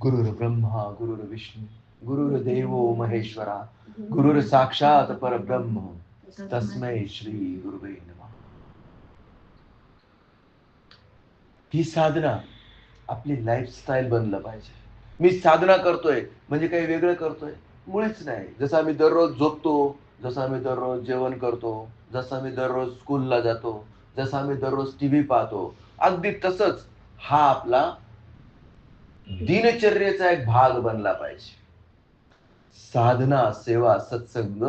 गुरुर ब्रह्मा गुरुर विष्णू गुरुर देवो महेश्वरा गुरुर साक्षात परब्रह्म. तस्मै श्री गुरुवे नमः. ही साधना आपली लाईफस्टाईल बनलं पाहिजे. मी साधना करतोय म्हणजे काही वेगळं करतोय मुळीच नाही. जसं आम्ही दररोज झोपतो जसं आम्ही दररोज जेवण करतो जसं आम्ही दररोज स्कूलला जातो जसं आम्ही दररोज टीव्ही पाहतो अगदी तसंच हा आपला दिनचर्येचा एक भाग बनला पाहिजे. साधना सेवा सत्संग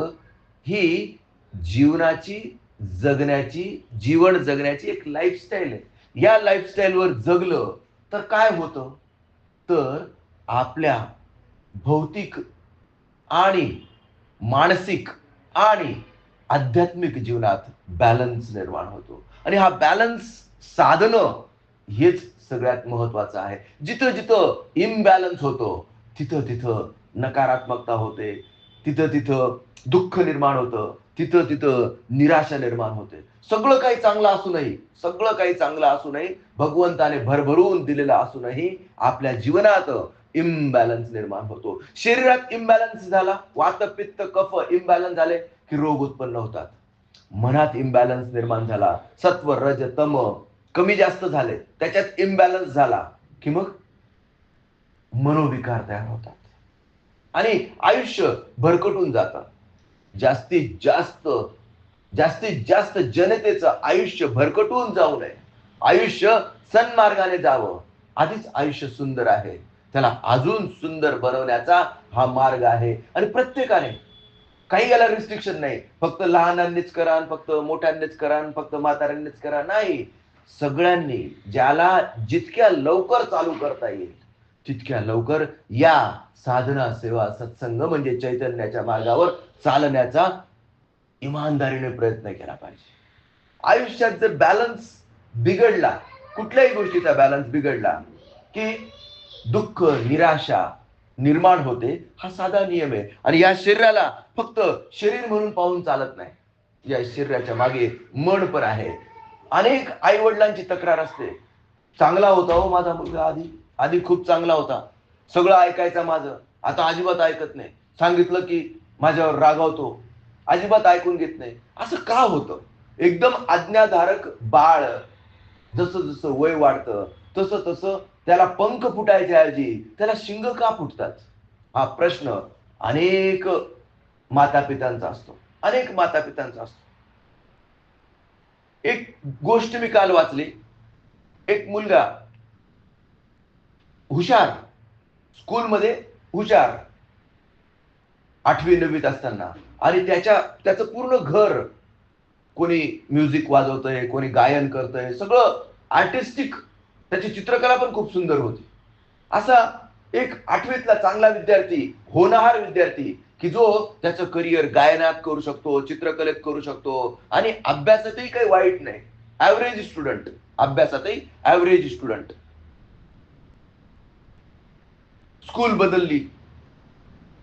ही जीवनाची जगण्याची जीवन जगण्याची एक लाईफस्टाईल आहे. या लाईफस्टाईलवर जगलं तर काय होतं? तर आपल्या भौतिक आणि मानसिक आणि आध्यात्मिक जीवनात बॅलन्स निर्माण होतो. आणि हा बॅलन्स साधणं हेच सगळ्यात महत्वाचं आहे. जिथं जिथं इम्बॅलन्स होतो तिथं तिथं नकारात्मकता होते. तिथं तिथं दुःख निर्माण होतं. तिथं तिथं निराशा निर्माण होते. सगळं काही चांगलं असूनही सगळं काही चांगलं असूनही भगवंताने भरभरून दिलेलं असूनही आपल्या जीवनात इम्बॅलन्स निर्माण होतो. शरीरात इम्बॅलन्स झाला. वात पित्त कफ इम्बॅलन्स झाले की रोग उत्पन्न होतात. मनात इम्बॅलन्स निर्माण झाला. सत्व रज तम कमी जास्त झाले त्याच्यात इम्बॅलन्स झाला की मग मनोविकार तयार होतात. आणि आयुष्य भरकटून जातं. जास्तीत जास्त जास्तीत जास्त जनतेचं आयुष्य भरकटून जाऊ नये. आयुष्य सन्मार्गाने जावं. आधीच आयुष्य सुंदर आहे. त्याला अजून सुंदर बनवण्याचा हा मार्ग आहे. आणि प्रत्येकाने काही याला रिस्ट्रिक्शन नाही. फक्त लहानांनीच करा फक्त मोठ्यांनीच करा फक्त म्हाताऱ्यांनीच करा. नाही. सगळ्यांनी ज्याला जितक्या लवकर चालू करता येईल तितक्या लवकर या साधना सेवा सत्संग म्हणजे चैतन्याच्या मार्गावर चालण्याचा इमानदारीने प्रयत्न केला पाहिजे. आयुष्यात जर बॅलन्स बिघडला कुठल्याही गोष्टीचा बॅलन्स बिघडला की दुःख निराशा निर्माण होते हा साधा नियम आहे. आणि या शरीराला फक्त शरीर म्हणून पाहून चालत नाही. या शरीराच्या मागे मन पण आहे. अनेक आई वडिलांची तक्रार असते. चांगला होता हो माझा मुलगा आधी. आधी खूप चांगला होता. सगळं ऐकायचं माझं. आता अजिबात ऐकत नाही. सांगितलं की माझ्यावर रागावतो. अजिबात ऐकून घेत नाही. असं का होतं? एकदम आज्ञाधारक बाळ. जसं जसं वय वाढतं तसं तसं त्याला पंख फुटायच्या ऐवजी त्याला शिंग का फुटतात? हा प्रश्न अनेक मातापितांचा असतो. अनेक मातापितांचा असतो. एक गोष्ट मी काल वाचली. एक मुलगा हुशार स्कूलमध्ये हुशार आठवी नववीत असताना. आणि त्याच्या त्याचं पूर्ण घर कोणी म्युझिक वाजवतंय कोणी गायन करतंय सगळं आर्टिस्टिक. त्याची चित्रकला पण खूप सुंदर होती. असा एक आठवीतला चांगला विद्यार्थी होणहार विद्यार्थी की जो त्याचं करिअर गायनात करू शकतो चित्रकलेत करू शकतो आणि अभ्यासातही काही वाईट नाही. ऍव्हरेज स्टुडंट अभ्यासातही ऍव्हरेज स्टुडंट स्कूल बदलली.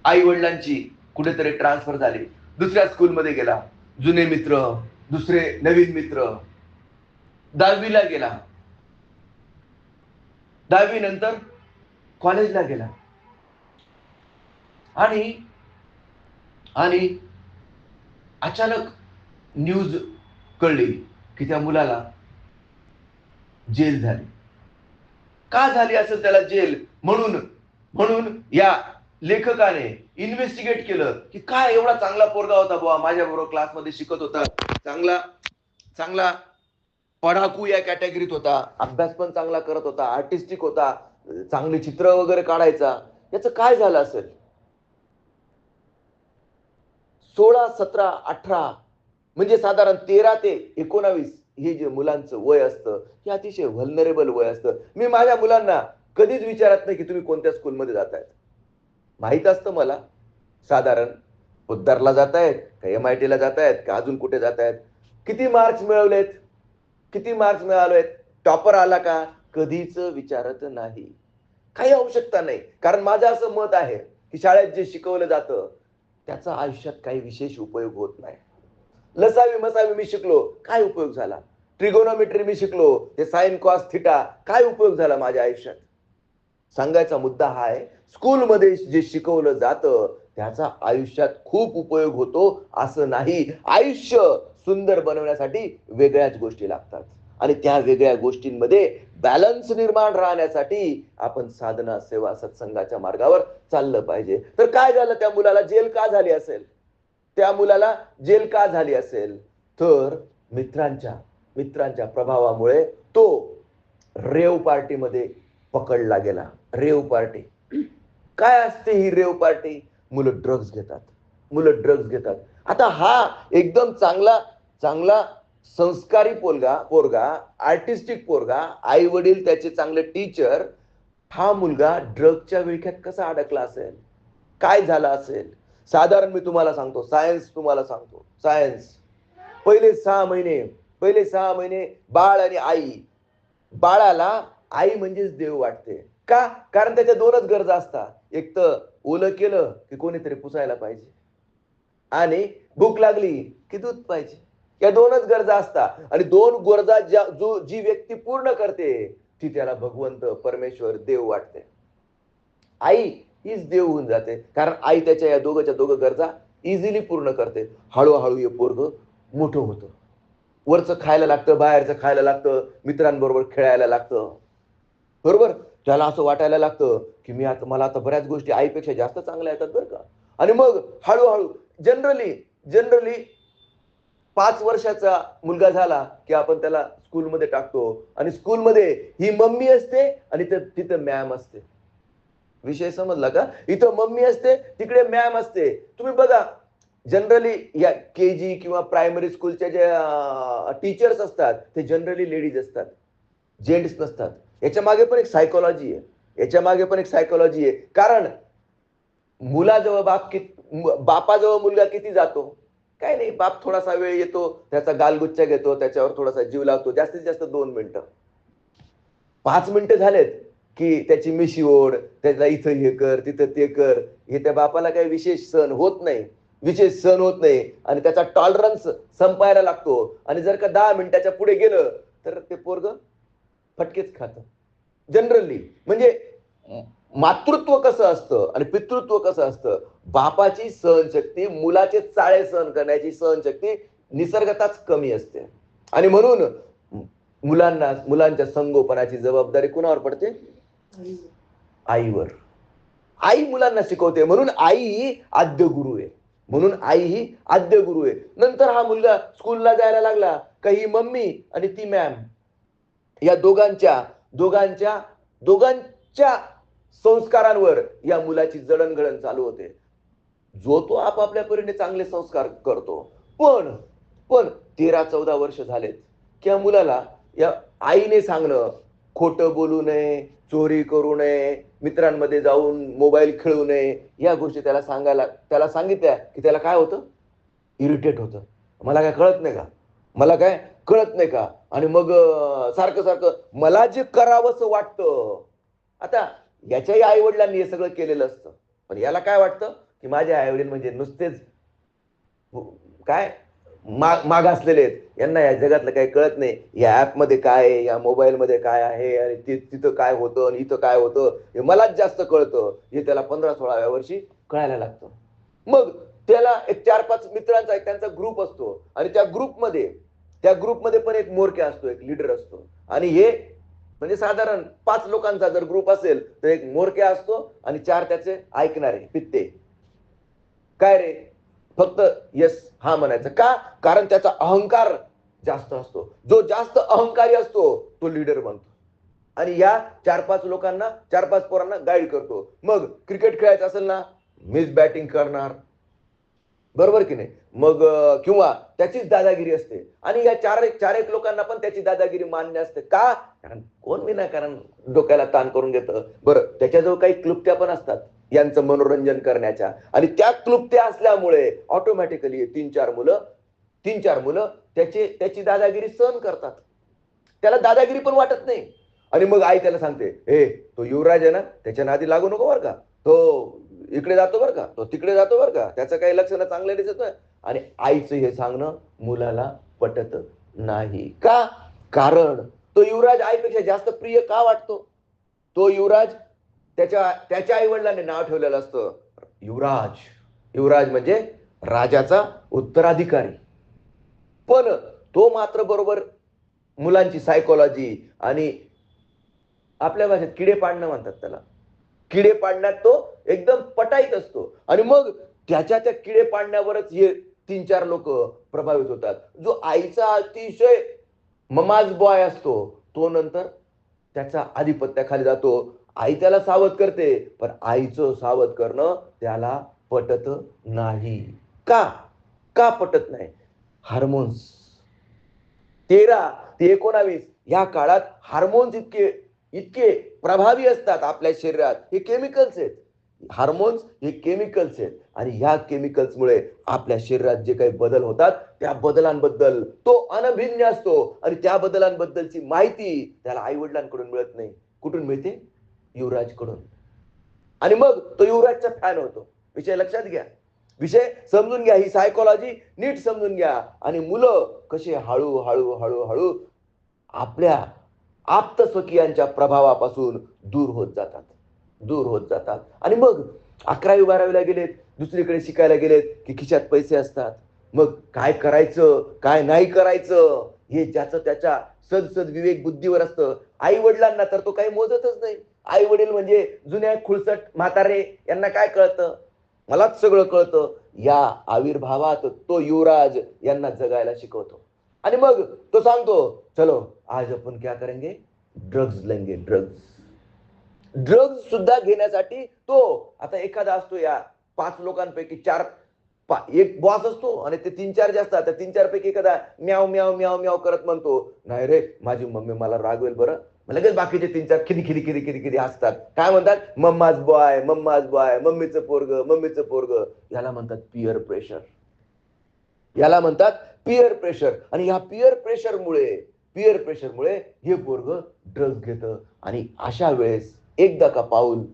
आई वडिलांची कुठेतरी ट्रान्सफर झाली. दुसऱ्या स्कूलमध्ये गेला. जुने मित्र दुसरे नवीन मित्र. दहावीला गेला. दहावी नंतर कॉलेजला गेला. आणि आणि अचानक न्यूज कळली की त्या मुलाला जेल झाली. का झाली असेल त्याला जेल? म्हणून म्हणून या लेखकाने इन्व्हेस्टिगेट केलं की काय एवढा चांगला पोरगा होता बुवा माझ्या बरोबर क्लासमध्ये शिकत होता. चांगला चांगला पढाकू या कॅटेगरीत होता. अभ्यास पण चांगला करत होता आर्टिस्टिक होता. चांगले चित्र वगैरे काढायचा. याचं काय झालं असेल? सोळा सतरा अठरा म्हणजे साधारण तेरा ते एकोणावीस हे जे मुलांचं वय असतं हे अतिशय व्हलनरेबल वय असतं. मी माझ्या मुलांना कधीच विचारत नाही की तुम्ही कोणत्या स्कूलमध्ये जातायत. माहीत असतं मला. साधारण उद्दारला जातायत का एम आय टीला जातायत का अजून कुठे जातायत. किती मार्क्स मिळवलेत? किती मार्क्स मिळालेत? टॉपर आला का? कधीच विचारत नाही. काही आवश्यकता नाही. कारण माझं असं मत आहे की शाळेत जे शिकवलं जातं त्याचा आयुष्यात काही विशेष उपयोग होत नाही. लसावी मसावी मी शिकलो. काय उपयोग झाला? ट्रिगोनॉमेट्री मी शिकलो. हे साइन कॉस थिटा काय उपयोग झाला माझ्या आयुष्यात? सांगायचा मुद्दा हा आहे स्कूलमध्ये जे शिकवलं जातं त्याचा आयुष्यात खूप उपयोग होतो असं नाही. आयुष्य सुंदर बनवण्यासाठी वेगळ्याच गोष्टी लागतात. आणि त्या वेगळ्या गोष्टींमध्ये बॅलन्स निर्माण राहण्यासाठी आपण साधना सेवा सत्संगाच्या मार्गावर चाललं पाहिजे. तर काय झालं? त्या मुलाला जेल का झाली असेल? त्या मुलाला जेल का झाली असेल? तर मित्रांच्या मित्रांच्या प्रभावामुळे तो रेव पार्टीमध्ये पकडला गेला. Rave party. काय असते ही रेव पार्टी? मुलं ड्रग्ज घेतात. मुलं ड्रग्ज घेतात. आता हा एकदम चांगला चांगला संस्कारी पोरगा पोरगा आर्टिस्टिक पोरगा आई वडील त्याचे चांगले टीचर हा मुलगा ड्रगच्या विळख्यात कसा अडकला असेल? काय झालं असेल? साधारण मी तुम्हाला सांगतो सायन्स तुम्हाला सांगतो सायन्स पहिले सहा महिने पहिले सहा महिने बाळ आणि आई. बाळाला आई म्हणजेच देव वाटते. का? कारण त्याच्या दोनच गरजा असतात. एक तर ओलं केलं की कोणीतरी पुसायला पाहिजे. आणि भूक लागली की दूध पाहिजे. या दोनच गरजा असतात. आणि दोन गरजा ज्या जो जी व्यक्ती पूर्ण करते ती त्याला भगवंत परमेश्वर देव वाटते. आई हीच देव होऊन जाते. कारण आई त्याच्या या दोघच्या दोघं गरजा इझिली पूर्ण करते. हळूहळू हे पोरग मोठं होतं. वरचं खायला लागतं बाहेरचं खायला लागतं मित्रांबरोबर खेळायला लागतं. बरोबर? त्याला असं वाटायला लागतं की मी आता मला आता बऱ्याच गोष्टी आईपेक्षा जास्त चांगल्या येतात बरं का? आणि मग हळूहळू जनरली जनरली पाच वर्षाचा मुलगा झाला की आपण त्याला स्कूलमध्ये टाकतो. आणि स्कूलमध्ये ही मम्मी असते आणि तिथं मॅम असते. विषय समजला का? इथं मम्मी असते तिकडे मॅम असते. तुम्ही बघा जनरली या के जी किंवा प्रायमरी स्कूलच्या ज्या टीचर्स असतात ते जनरली लेडीज असतात. जेंट्स नसतात. याच्या मागे पण एक सायकोलॉजी आहे. याच्या मागे पण एक सायकोलॉजी आहे. कारण मुलाजवळ बाप कि बापाजवळ मुलगा किती जातो? काय नाही बाप थोडासा वेळ येतो त्याचा गालगुच्छा घेतो त्याच्यावर थोडासा जीव लावतो जास्तीत जास्त दोन मिनिटं. पाच मिनिटं झालेत की त्याची मिशी ओढ त्याला इथं हे कर तिथं ते कर. हे त्या बापाला काही विशेष सण होत नाही. विशेष सण होत नाही. आणि त्याचा टॉलरन्स संपायला लागतो. आणि जर का दहा मिनिटाच्या पुढे गेलं तर ते पोरग फटकेच खात. जनरली म्हणजे मातृत्व कसं असतं आणि पितृत्व कसं असतं? बापाची सहनशक्ती मुलाचे चाळे सहन करण्याची सहनशक्ती निसर्गताच कमी असते. आणि म्हणून मुलांना मुलांच्या संगोपनाची जबाबदारी कुणावर पडते? आईवर. आई मुलांना शिकवते. म्हणून आई ही आद्य गुरु आहे. म्हणून आई ही आद्य गुरु आहे. नंतर हा मुलगा स्कूलला जायला लागला. का ही मम्मी आणि ती मॅम या दोघांच्या दोघांच्या दोघांच्या संस्कारांवर या मुलाची जडणघडण चालू होते. जो तो आपापल्या परीने चांगले संस्कार करतो. पण पण तेरा चौदा वर्ष झालेत की या मुलाला या आईने सांगणं खोटं बोलू नये चोरी करू नये मित्रांमध्ये जाऊन मोबाईल खेळू नये या गोष्टी त्याला सांगायला त्याला सांगितल्या की त्याला काय होतं? इरिटेट होतं. मला काय कळत नाही का? मला काय कळत नाही का? आणि मग सारखं सारखं मला जे करावंसं वाटतं. आता याच्याही आई वडिलांनी हे सगळं केलेलं असतं. पण याला काय वाटतं? की माझे आई वडील म्हणजे नुसतेच काय? माग मागासलेले आहेत. यांना या जगातलं काही कळत नाही. या ऍपमध्ये काय आहे? या मोबाईल मध्ये काय आहे? आणि तिथं काय होतं? आणि इथं काय होतं? हे मलाच जास्त कळतं. हे त्याला पंधरा सोळाव्या वर्षी कळायला लागतं. मग त्याला एक चार पाच मित्रांचा एक त्यांचा ग्रुप असतो. आणि त्या ग्रुपमध्ये त्या ग्रुपमध्ये पण एक मोरक्या असतो एक लीडर असतो. आणि हे म्हणजे साधारण पाच लोकांचा जर ग्रुप असेल तर एक मोरके असतो आणि चार त्याचे ऐकणारे पित्ते. काय रे? फक्त यस हा म्हणायचं. का? कारण त्याचा अहंकार जास्त असतो. जो जास्त अहंकारी असतो तो लीडर बनतो. आणि या चार पाच लोकांना चार पाच पोरांना गाईड करतो. मग क्रिकेट खेळायचं असेल ना मीच बॅटिंग करणार. बरोबर की नाही? मग किंवा त्याचीच दादागिरी असते. आणि या चार एक चार एक लोकांना पण त्याची दादागिरी मान्य असते. का? कारण कोण विनाकारण डोक्याला ताण करून घेतं. बरं त्याच्याजवळ काही क्लुप्त्या पण असतात यांचं मनोरंजन करण्याच्या. आणि त्या क्लुप्त्या असल्यामुळे ऑटोमॅटिकली तीन चार मुलं तीन चार मुलं त्याचे त्याची दादागिरी सहन करतात. त्याला दादागिरी पण वाटत नाही. आणि मग आई त्याला सांगते हे तो युवराज आहे ना त्याच्या नादी लागू नको बरं का. तो इकडे जातो बरं का तो तिकडे जातो बरं का. त्याचं काही लक्षणं चांगलं दिसत नाही. आणि आईचं हे सांगणं मुलाला पटत नाही. का? कारण तो युवराज आईपेक्षा जास्त प्रिय का वाटतो? तो युवराज त्याच्या त्याच्या आई वडिलांनी नाव ठेवलेलं असतं युवराज. युवराज म्हणजे राजाचा उत्तराधिकारी. पण तो मात्र बरोबर मुलांची सायकोलॉजी आणि आपल्या भाषेत किडे पाडणं म्हणतात त्याला. किडे पाडण्यात तो एकदम पटाईत असतो. आणि मग त्याच्या त्या किडे पाडण्यावरच हे तीन चार लोक प्रभावित होतात. जो आईचा अतिशय ममाज बॉय असतो तो नंतर त्याचा आधिपत्याखाली जातो. आई त्याला सावध करते पण आईचं सावध करणं त्याला पटत नाही. का? का पटत नाही? हार्मोन्स. तेरा ते एकोणावीस या काळात हार्मोन्स इतके इतके प्रभावी असतात आपल्या शरीरात. हे केमिकल्स आहेत. हार्मोन्स हे केमिकल्स आहेत. आणि ह्या केमिकल्समुळे आपल्या शरीरात जे काही बदल होतात त्या बदलांबद्दल तो अनभिज्ञ असतो. आणि त्या बदलांबद्दलची माहिती त्याला आई वडिलांकडून मिळत नाही. कुठून मिळते? युवराजकडून. आणि मग तो युवराजचा फॅन होतो. विषय लक्षात घ्या. विषय समजून घ्या. ही सायकोलॉजी नीट समजून घ्या. आणि मुलं कसे हळू हळू हळू हळू आपल्या आप्तस्वकीयांच्या प्रभावापासून दूर होत जातात. दूर होत जातात. आणि मग अकरावी बारावीला गेलेत. दुसरीकडे शिकायला गेलेत की खिशात पैसे असतात. मग काय करायचं काय नाही करायचं हे ज्याचं त्याच्या सदसद विवेक बुद्धीवर असतं. आई वडिलांना तर तो काही मोजतच नाही. आई वडील म्हणजे जुन्या खुळसट म्हातारे यांना काय कळतं? मलाच सगळं कळतं. या आविर्भावात तो युवराज यांना जगायला शिकवतो. आणि मग तो सांगतो चलो आज आपण क्या करेंगे? ड्रग्ज लेंगे ड्रग्ज ड्रग्ज सुद्धा घेण्यासाठी तो आता एखादा असतो या पाच लोकांपैकी चार पा- एक बॉस असतो आणि ते तीन चार जे असतात त्या तीन चार पैकी एखादा म्याव म्याव म्याव म्याव करत म्हणतो नाही रे माझी मम्मी मला रागवेल बरं. मग लगेच बाकीचे तीन चार खिरी खिरी खिरी खिरी खिरी असतात काय म्हणतात? मम्माज बॉय मम्माज बॉय मम्मीचं पोरग मम्मीचं पोरग. याला म्हणतात पिअर प्रेशर याला म्हणतात पिअर प्रेशर आणि ह्या पिअर प्रेशरमुळे पिअर प्रेशरमुळे हे पोरग ड्रग्ज घेतं. आणि अशा वेळेस एकदा का पाऊल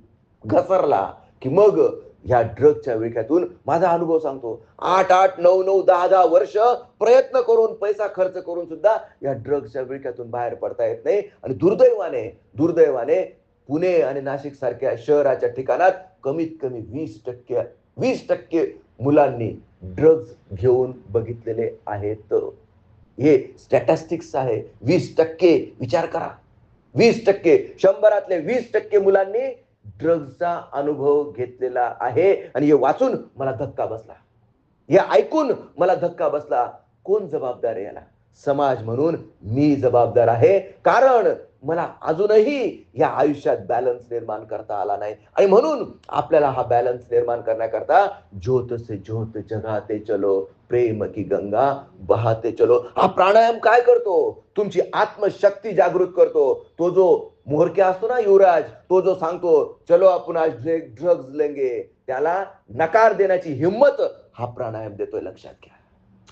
घसरला की मग ह्या ड्रगच्या विळख्यातून माझा अनुभव सांगतो. आठ आठ नऊ नऊ दहा दहा वर्ष प्रयत्न करून पैसा खर्च करून सुद्धा या ड्रग्सच्या विळख्यातून बाहेर पडता येत नाही. आणि दुर्दैवाने दुर्दैवाने पुणे आणि नाशिक सारख्या शहराच्या ठिकाणात कमीत कमी वीस टक्के वीस टक्के मुलांनी ड्रग्ज घेऊन बघितलेले आहेत. हे स्टॅटिस्टिक्स आहे. वीस टक्के विचार करा. वीस टक्के शंभरातले वीस टक्के मुलांनी ड्रग्जचा अनुभव घेतलेला आहे. आणि हे वाचून मला धक्का बसला. हे ऐकून मला धक्का बसला. कोण जबाबदार याला? समाज म्हणून मी जबाबदार आहे. कारण मला अजूनही या आयुष्यात बॅलन्स निर्माण करता आला नाही. आणि म्हणून आपल्याला हा बॅलन्स निर्माण करण्याकरता ज्योत से ज्योत जगाते चलो प्रेम की गंगा बहाते चलो. हा प्राणायाम काय करतो? तुमची आत्मशक्ती जागृत करतो. तो जो मोहरक्या असतो ना युवराज तो जो सांगतो चलो आपण आज ड्रग्ज लेंगे त्याला नकार देण्याची हिंमत हा प्राणायाम देतोय लक्षात घ्या.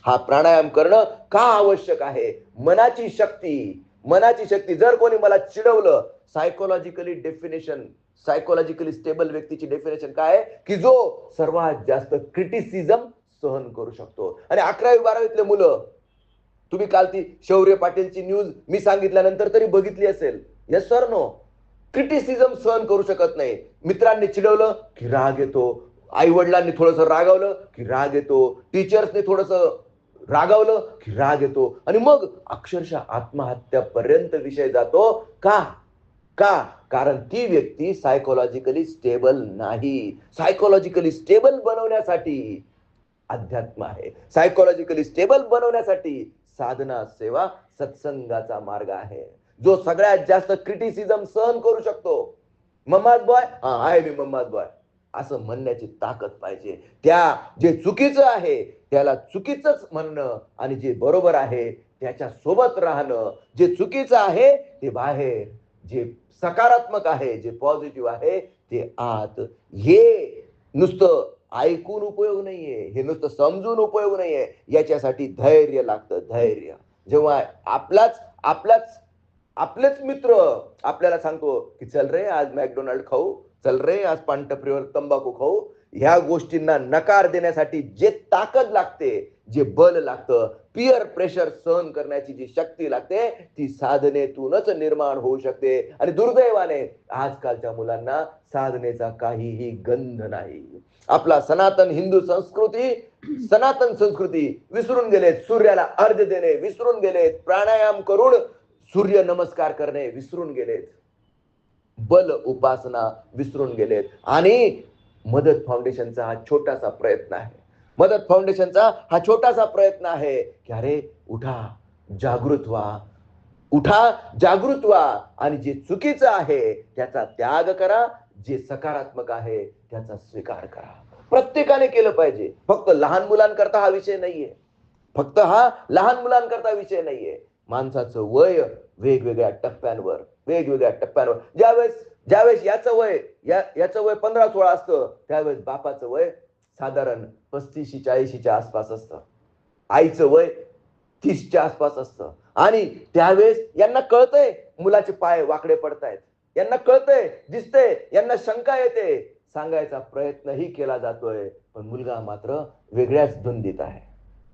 हा प्राणायाम करणं का आवश्यक आहे? मनाची शक्ती मनाची शक्ती. जर कोणी मला चिडवलं सायकोलॉजिकली डेफिनेशन सायकोलॉजिकली स्टेबल व्यक्तीची डेफिनेशन काय आहे? की जो सर्वात जास्त क्रिटिसिझम सहन करू शकतो. आणि अकरावी बारावीतले मुलं तुम्ही काल ती शौर्य पाटीलची न्यूज मी सांगितल्यानंतर तरी बघितली असेल. यस सर नो क्रिटिसिझम सहन करू शकत नाही. मित्रांनी चिडवलं की राग येतो. आई वडिलांनी थोडस रागवलं की राग येतो. टीचर्सनी थोडस रागावलं की राग येतो. आणि मग अक्षरशः आत्महत्यापर्यंत विषय जातो. का? का? कारण ती व्यक्ती सायकोलॉजिकली स्टेबल नाही. सायकोलॉजिकली स्टेबल बनवण्यासाठी अध्यात्म आहे. सायकोलॉजिकली स्टेबल बनवण्यासाठी साधना सेवा सत्संगाचा मार्ग आहे. जो सगळ्यात जास्त क्रिटिसिझम सहन करू शकतो. मम्माज बॉय हा आहे मी मम्माज बॉय असं म्हणण्याची ताकद पाहिजे. त्या जे चुकीचं आहे त्याला चुकीचंच म्हणणं आणि जे बरोबर आहे त्याच्या सोबत राहणं. जे चुकीचं आहे ते बाहेर. जे सकारात्मक आहे जे पॉझिटिव्ह आहे ते आत. हे नुसतं ऐकून उपयोग नाहीये. हे नुसतं समजून उपयोग नाहीये. याच्यासाठी धैर्य लागतं धैर्य. जेव्हा आपलाच आपलाच आपलेच मित्र आपल्याला सांगतो की चल रे आज मॅकडोनाल्ड खाऊ. चल रे आज पानटपरीवर तंबाखू खाऊ. ह्या गोष्टींना नकार देण्यासाठी जे ताकद लागते जे बल लागतं पियर प्रेशर सहन करण्याची जी शक्ती लागते ती साधनेतूनच निर्माण होऊ शकते. आणि दुर्दैवाने आजकालच्या मुलांना साधनेचा काहीही गंध नाही. आपला सनातन हिंदू संस्कृती सनातन संस्कृती विसरून गेलेत सूर्याला अर्ध देणे विसरून गेलेत प्राणायाम करून सूर्य नमस्कार करणे विसरून गेलेत. बल उपासना विसरून गेलेत. आणि मदत फाउंडेशनचा हा छोटासा प्रयत्न आहे. मदत फाउंडेशनचा हा छोटासा प्रयत्न आहे की अरे उठा जागृत व्हा. उठा जागृत व्हा. आणि जे चुकीचं आहे त्याचा त्याग करा. जे सकारात्मक आहे त्याचा स्वीकार करा. प्रत्येकाने केलं पाहिजे. फक्त लहान मुलांकरता हा विषय नाहीये. फक्त हा लहान मुलांकरता विषय नाहीये. माणसाचं वय वेगवेगळ्या टप्प्यांवर वेगवेगळ्या टप्प्यांवर. ज्यावेळेस ज्यावेळेस याचं वय या याचं वय पंधरा सोळा असतं त्यावेळेस बापाचं वय साधारण पस्तीसशी चाळीशीच्या आसपास असतं. आईचं वय तीसच्या आसपास असतं. आणि त्यावेळेस यांना कळतंय मुलाचे पाय वाकडे पडतायत. यांना कळतंय दिसतंय यांना शंका येते. सांगायचा प्रयत्नही केला जातोय पण मुलगा मात्र वेगळ्याच धुंदीत आहे.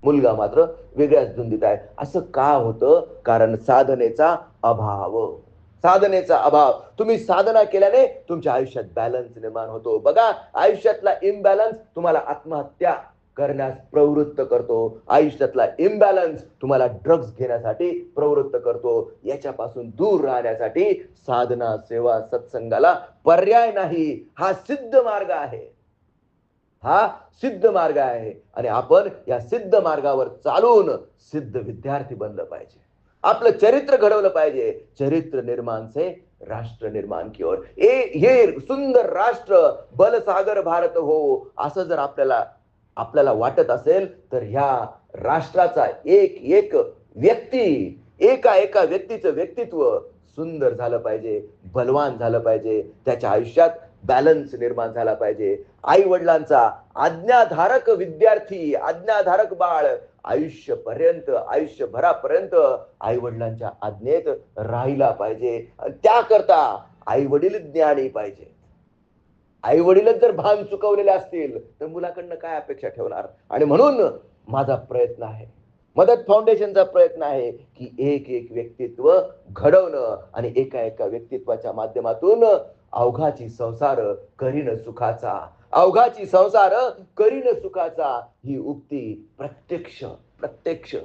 मुलगा मात्र वेगळ्याच धुंदीत आहे. असं का होतं? कारण साधनेचा अभाव. साधनेचा अभाव. तुम्ही साधना केल्याने तुमच्या आयुष्यात बॅलन्स निर्माण होतो. बघा आयुष्यातला इम्बॅलन्स तुम्हाला आत्महत्या करण्यास प्रवृत्त करतो. आयुष्यातला इम्बॅलन्स तुम्हाला ड्रग्ज घेण्यासाठी प्रवृत्त करतो. याच्यापासून दूर राहण्यासाठी साधना सेवा सत्संगाला पर्याय नाही. हा सिद्ध मार्ग आहे. हा सिद्ध मार्ग आहे. आणि आपण या सिद्ध मार्गावर चालून सिद्ध विद्यार्थी बनलं पाहिजे. आपलं चरित्र घडवलं पाहिजे. चरित्र निर्माण से राष्ट्र निर्माण की ओर. ए हे सुंदर राष्ट्र बलसागर भारत हो. असं जर आपल्याला आपल्याला वाटत असेल तर ह्या राष्ट्राचा एक एक व्यक्ती एका एका व्यक्तीचं व्यक्तित्व सुंदर झालं पाहिजे बलवान झालं पाहिजे. त्याच्या आयुष्यात बॅलन्स निर्माण झाला पाहिजे. आई वडिलांचा आज्ञाधारक विद्यार्थी आज्ञाधारक बाळ आयुष्यपर्यंत आयुष्यभरापर्यंत आई वडिलांच्या आज्ञेत राहिला पाहिजे. त्याकरता आई वडील ज्ञानी पाहिजे. आई वडीलच जर भान चुकवलेले असतील तर मुलाकडनं काय अपेक्षा ठेवणार? आणि म्हणून माझा प्रयत्न आहे मदत फाउंडेशनचा प्रयत्न आहे की एक एक व्यक्तित्व घडवणं आणि एका एका व्यक्तित्वाच्या माध्यमातून अवघाची संसार करीन सुखाचा. अवघाची संसार करीन सुखाचा ही उक्ती प्रत्यक्ष प्रत्यक्ष.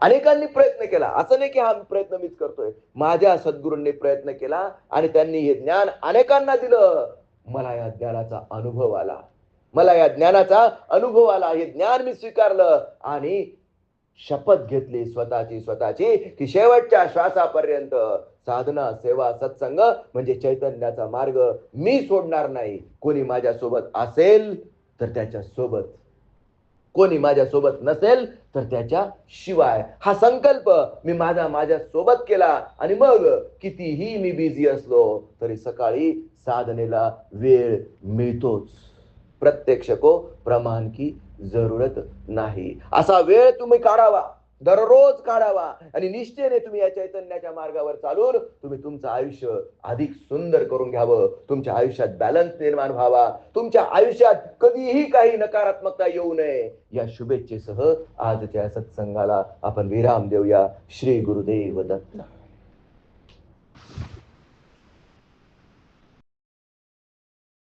अनेकांनी प्रयत्न केला. असं नाही की हा प्रयत्न मीच करतोय. माझ्या सद्गुरूंनी प्रयत्न केला आणि त्यांनी हे ज्ञान अनेकांना दिलं. मला या ज्ञानाचा अनुभव आला. मला या ज्ञानाचा अनुभव आला. हे ज्ञान मी स्वीकारलं आणि शपथ घेतली स्वतःची स्वतःची की शेवटच्या श्वासापर्यंत साधना सेवा सत्संग म्हणजे चैतन्याचा मार्ग. मी सोडणार नाही. कोणी माझ्या सोबत असेल तर त्याच्या सोबत कोणी माझ्या सोबत नसेल तर त्याच्या शिवाय हा संकल्प मी माझा माझ्या सोबत केला आणि मग कितीही मी बिझी असलो तरी सकाळी साधनेला वेळ मिळतोच. प्रत्यक्ष को प्रमाण की जरूरत नाही. असा वेळ तुम्ही काढावा. दररोज काढावा. आणि निश्चयने तुम्ही या चैतन्याच्या मार्गावर चालून तुम्ही तुमचं आयुष्य अधिक सुंदर करून घ्यावं. तुमच्या आयुष्यात बॅलन्स निर्माण व्हावा. तुमच्या आयुष्यात कधीही काही नकारात्मकता येऊ नये. या शुभेच्छेसह आजच्या सत्संगाला आपण विराम देऊया. श्री गुरुदेव दत्त.